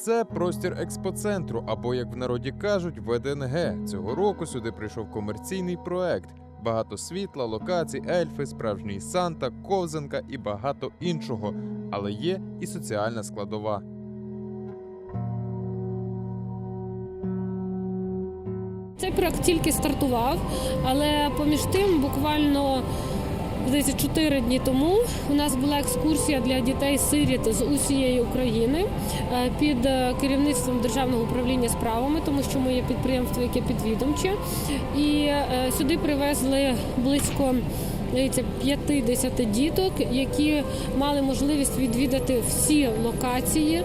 Це простір експоцентру, або як в народі кажуть, ВДНГ. Цього року сюди прийшов комерційний проект. Багато світла, локацій, ельфи, справжній Санта, ковзанка і багато іншого. Але є і соціальна складова. Цей проект тільки стартував, але поміж тим, буквально здається, чотири дні тому у нас була екскурсія для дітей-сиріт з усієї України е, під е, керівництвом державного управління справами, тому що ми є підприємство, яке підвідомче. І е, сюди привезли близько. Здається, 50 діток, які мали можливість відвідати всі локації, е,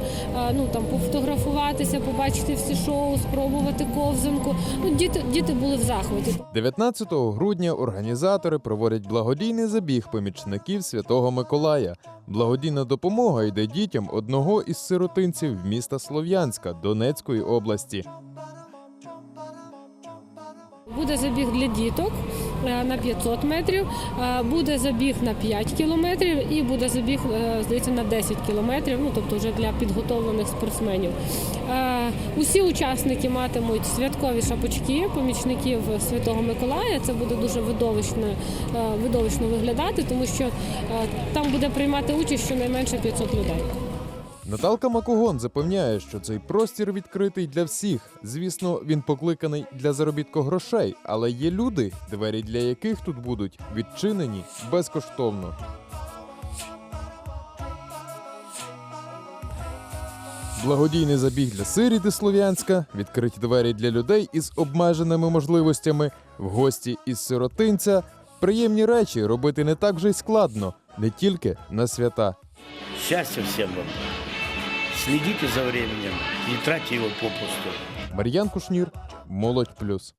ну там пофотографуватися, побачити всі шоу, спробувати ковзанку. Ну, діти, діти були в захваті. 19 грудня організатори проводять благодійний забіг помічників Святого Миколая. Благодійна допомога йде дітям одного із сиротинців міста Слов'янська Донецької області. Буде забіг для діток на 500 метрів, е, буде забіг на 5 кілометрів і буде забіг, е, здається, на 10 кілометрів, ну тобто вже для підготовлених спортсменів. Е, Усі учасники матимуть святкові шапочки помічників Святого Миколая. Це буде дуже видовищно, е, видовищно виглядати, тому що е, там буде приймати участь щонайменше 500 людей. Наталка Макогон запевняє, що цей простір відкритий для всіх. Звісно, він покликаний для заробітку грошей, але є люди, двері для яких тут будуть відчинені безкоштовно. Благодійний забіг для сиріти Слов'янська, відкриті двері для людей із обмеженими можливостями, в гості із сиротинця. Приємні речі робити не так вже й складно, не тільки на свята. Счастья всем вам. Следите за временем, не тратьте его попусту. Марьян Кушнир, Молодь Плюс.